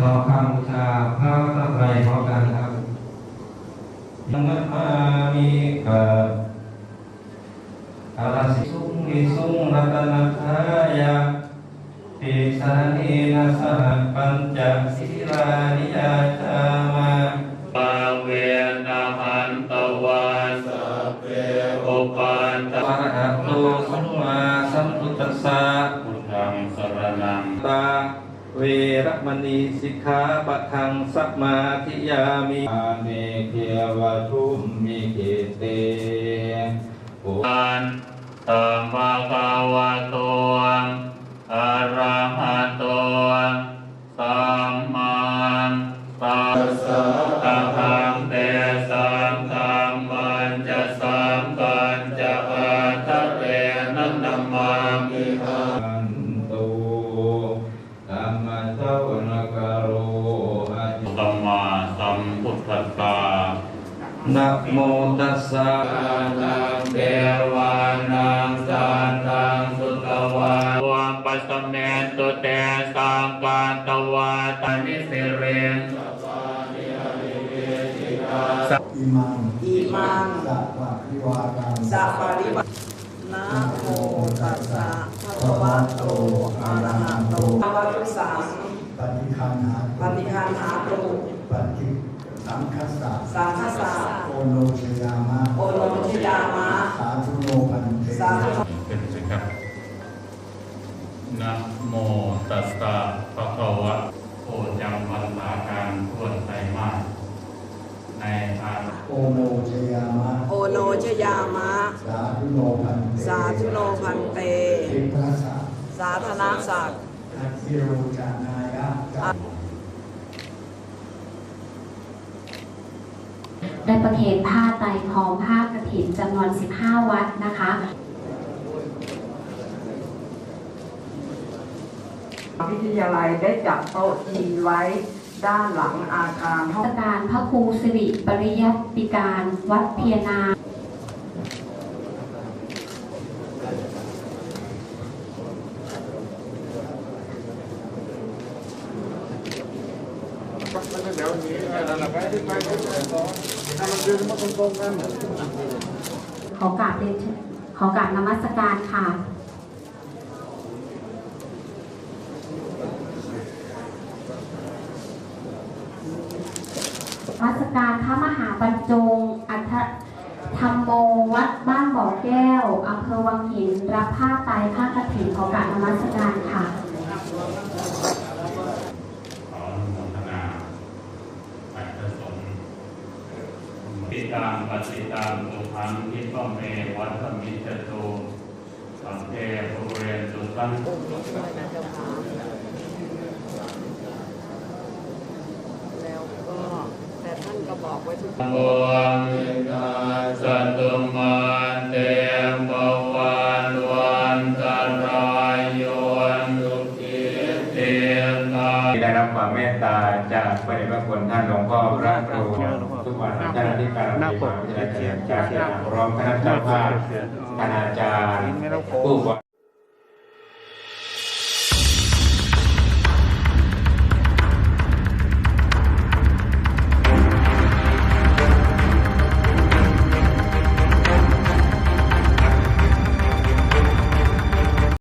กราบพระรัตนตรัยพร้อมกันครับยังมัมามีเอ่ออาราสิสุงวิสุงรัตนทายาปิสานีนาสหปัญจศีลานิยาจามาปาเวนะหันตวันสัพเพอุปันตอะระหะโตสัมมาสัมพุทธัสสะพุทธังสรณังตา เวรมณีสิกขาปะทังสัมมาทิยามิอาเนเควทุมมิเกเตโออันตัมภะคะวะโตอะระหะโตสัมมาสัมพุทธัสสะเตสัมธัมมันจะสัมปัญจะ สวนกโรอะจิสัมมาสัมพุทธัสสะนะโมตัสสะนังเทวานังสันตังสุตวาวังปัสสเมนตุเตสังกันตวาตานิสิเรนอิมังอิมังสัพพะริวารังสัพปริวานะโมตัสสะภะคะวะโตอะระหะโตอะวะตุสัง ปฏิคันหาปฏิคันหาตุปฏิสังคัสสะสังฆสะโอโนชยามะโอโนชิยามะสาธุโนพันเตสาธุเป็นสิครับนะโมตัสสะภะคะวะโอจำพรรษาการทวนไตรมาสในอาโอโนชยามะโอโนชยามะ สาธุโนพันเตสาธุโนพันเตทิพะสะสาธนาศักดิ์ทักษิโรจานายะกัป ได้ประเคนผ้าไตรพร้อมผ้ากระถินจำนวน 15 วัดนะคะวิทยาลัยได้จัดโต๊ะจีนไว้ด้านหลังอาคารห้องราชการพระครูสิริปริยัติการวัดเพียนา ขอกราบเรียนขอกราบนมัสการค่ะมัสการพระมหาบรรจง อัฏฐธรรมโมวัดบ้านบ่อแก้วอำเภอวังหิน รับผ้าไตผ้ากฐินขอกราบนมัสการค่ะ ขออนุโมทนาปัจจสงฆ์ ปิตังปฏิตังตุพังคิปะเมวัฏมิจจโตสัพเพปุเรนตุสังแล้วก็แต่ท่านก็บอกไว้ทุกบวงสัตตุมันเตมวันวันตรา ความเมตตาจากพระเดชพระคุณท่านหลวงพ่อพระครูทุกวันท่านที่การปฏิบัติวิทยาการพร้อมคณะเจ้าภาพคณาจารย์ผู้